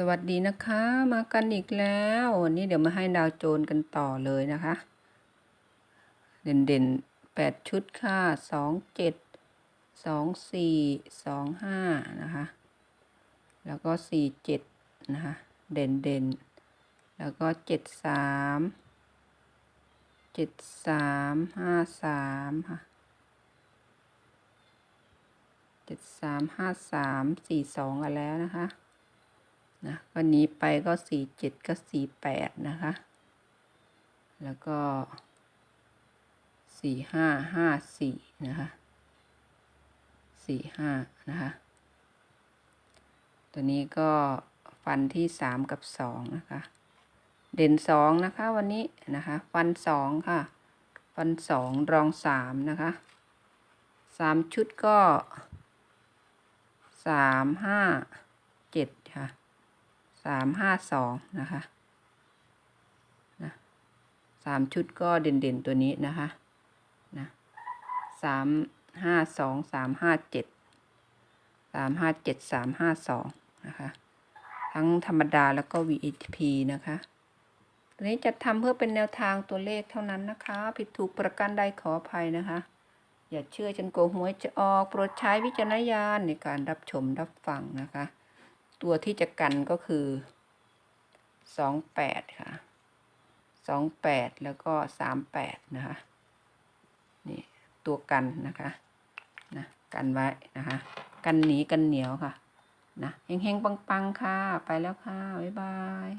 สวัสดีนะคะ มากันอีกแล้ววันนี้เดี๋ยวมาให้ดาวโจนกันต่อเลยนะคะ เด่นเด่นแปดชุดค่ะสองเจ็ดสองสี่สองห้านะคะ แล้วก็สี่เจ็ดนะคะ เด่นเด่นแล้วก็เจ็ดสามเจ็ดสามห้าสามค่ะเจ็ดสามห้าสามสี่สองกันแล้วนะคะ นะวันนี้ไปก็สี่เจ็ดก็สี่แปดนะคะ แล้วก็สี่ห้าห้าสี่นะคะสี่ห้านะคะ ตัวนี้ก็ฟันที่สามกับสองนะคะ เด่นสองนะคะวันนี้นะคะ ฟันสองค่ะ ฟันสองรองสามนะคะสามชุดก็สามห้าเจ็ดค่ะ สามห้าสองนะคะนะสามชุดก็เด่นๆตัวนี้นะคะนะสามห้าสองสามห้าเจ็ดสามห้าเจ็ดสามห้าสองนะคะทั้งธรรมดาแล้วก็ VIP นะคะตัวนี้จะทำเพื่อเป็นแนวทางตัวเลขเท่านั้นนะคะ ผิดถูกประการใดขออภัยนะคะ อย่าเชื่อจนโกหวยจะออก โปรดใช้วิจารณญาณในการรับชมรับฟังนะคะ ตัวที่จะกันก็คือสองแปดค่ะสองแปดแล้วก็สามแปดนะคะ นี่ตัวกันนะคะนะกันไว้นะคะ กันหนีกันเหนียวค่ะ นะเฮงๆ ปัง ๆ ค่ะ ไปแล้วค่ะ บ๊ายบาย